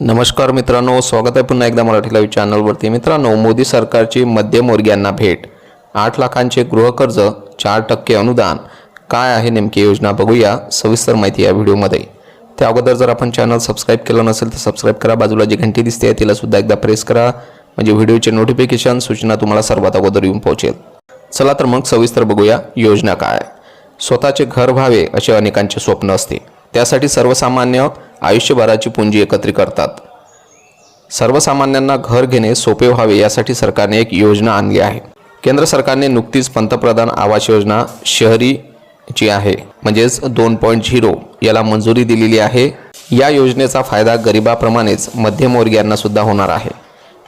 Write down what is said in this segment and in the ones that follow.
नमस्कार मित्रांनो स्वागत आहे पुन्हा एकदा मराठी लाईव्ह चॅनलवरती मित्रांनो मोदी सरकारची मध्यमवर्गीयांना भेट. आठ लाखांचे गृहकर्ज चार टक्के अनुदान. काय आहे नेमकी योजना बघूया सविस्तर माहिती या व्हिडिओमध्ये. त्या अगोदर जर आपण चॅनल सबस्क्राईब केलं नसेल तर सबस्क्राईब करा. बाजूला जी घंटी दिसते तिला सुद्धा एकदा प्रेस करा. म्हणजे व्हिडिओचे नोटिफिकेशन सूचना तुम्हाला सर्वात अगोदर येऊन पोहोचेल. चला तर मग सविस्तर बघूया योजना काय आहे. स्वतःचे घर व्हावे असे अनेकांचे स्वप्न असते. त्यासाठी सर्वसामान्य आयुष्यभराची पुंजी एकत्रित करतात. सर्वसामान्यांना घर घेणे सोपे व्हावे यासाठी सरकारने एक योजना आणली आहे. केंद्र सरकारने नुकतीच पंतप्रधान आवास योजना शहरी जी आहे म्हणजेच दोन पॉईंट झिरो याला मंजुरी दिलेली आहे. या योजनेचा फायदा गरिबाप्रमाणेच मध्यमवर्गीयांना सुद्धा होणार आहे.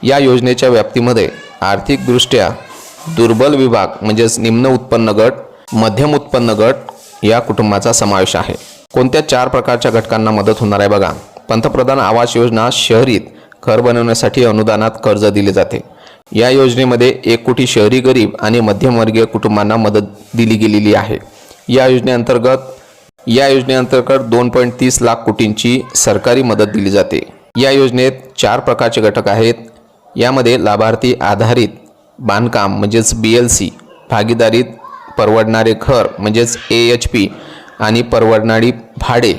या योजनेच्या व्याप्तीमध्ये आर्थिकदृष्ट्या दुर्बल विभाग म्हणजेच निम्न उत्पन्न गट मध्यम उत्पन्न गट या कुटुंबाचा समावेश आहे. कोणत्या चार प्रकारच्या घटकांना मदत होणार आहे बघा. पंतप्रधान आवास योजना शहरीत घर बनवण्यासाठी अनुदानात कर्ज दिले जाते. या योजनेमध्ये एक कोटी शहरी गरीब आणि मध्यमवर्गीय कुटुंबांना मदत दिली गेलेली आहे. या योजनेअंतर्गत या योजनेअंतर्गत दोन पॉईंट तीस लाख कोटींची सरकारी मदत दिली जाते. या योजनेत चार प्रकारचे घटक आहेत. यामध्ये लाभार्थी आधारित बांधकाम म्हणजेच बी एल सी भागीदारीत परवडणारे घर म्हणजेच ए एच पी आणि परवडणारी भाडे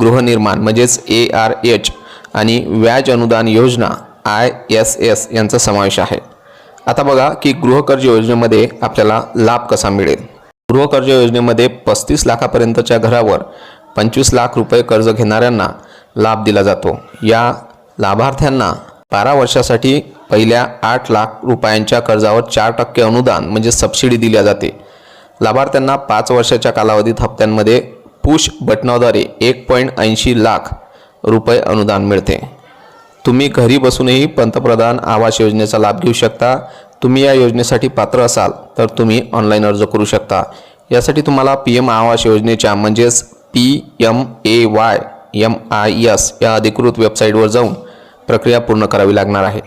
गृहनिर्माण म्हणजेच ए आर एच आणि व्याज अनुदान योजना आय एस एस यांचा समावेश आहे. आता बघा की गृहकर्ज योजनेमध्ये आपल्याला लाभ कसा मिळेल? गृहकर्ज योजनेमध्ये पस्तीस लाखापर्यंतच्या घरावर पंचवीस लाख रुपये कर्ज घेणाऱ्यांना लाभ दिला जातो. या लाभार्थ्यांना बारा वर्षासाठी पहिल्या आठ लाख रुपयांच्या कर्जावर चार टक्के अनुदान म्हणजे सबसिडी दिल्या जाते. लाभार्थ्यांना पाच वर्षाच्या कालावधीत हप्त्यांमध्ये पुश बटनाद्वारे एक पॉईंट ऐंशी लाख रुपये अनुदान मिळते. तुम्ही घरी बसूनही पंतप्रधान आवास योजनेचा लाभ घेऊ शकता. तुम्ही या योजनेसाठी पात्र असाल तर तुम्ही ऑनलाईन अर्ज करू शकता. यासाठी तुम्हाला पी एम आवास योजनेच्या म्हणजेच P M A Y M I S या अधिकृत वेबसाईटवर जाऊन प्रक्रिया पूर्ण करावी लागणार आहे.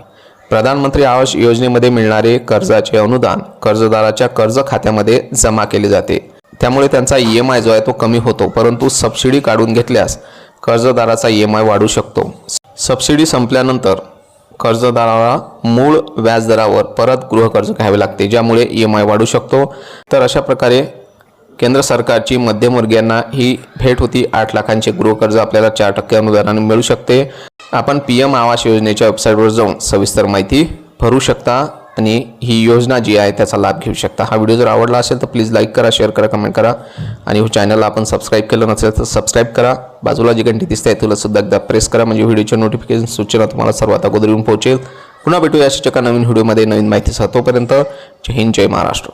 प्रधानमंत्री आवास योजनेमध्ये मिळणारे कर्जाचे अनुदान कर्जदाराच्या कर्ज खात्यामध्ये जमा केले जाते. त्यामुळे त्यांचा ई एम आय जो आहे तो कमी होतो परंतु सबसिडी काढून घेतल्यास कर्जदाराचा ई एम आय वाढू शकतो. सबसिडी संपल्यानंतर कर्जदाराला मूळ व्याजदरावर परत गृहकर्ज घ्यावे लागते ज्यामुळे ई एम आय वाढू शकतो. तर अशा प्रकारे केंद्र सरकारची मध्यमवर्गीयांना ही भेट होती. आठ लाखांचे गृहकर्ज आपल्याला चार टक्के अनुदानाने मिळू शकते. आपण पी एम आवास योजनेच्या वेबसाईटवर जाऊन सविस्तर माहिती भरू शकता आणि ही योजना जी आहे त्याचा लाभ घेऊ शकता. हा व्हिडिओ जर आवडला असेल तर प्लीज लाईक करा शेअर करा कमेंट करा आणि हो चॅनलला आपण सबस्क्राईब केलं नसेल तर सबस्क्राईब करा. बाजूला जी घंटी दिसते तुला सुद्धा एकदा प्रेस करा म्हणजे व्हिडिओचे नोटिफिकेशन सूचना तुम्हाला सर्वात अगोदर येऊन पोहोचेल. पुन्हा भेटूया अशाच एका नवीन व्हिडिओमध्ये नवीन माहितीसह. तोपर्यंत जय हिंद जय महाराष्ट्र.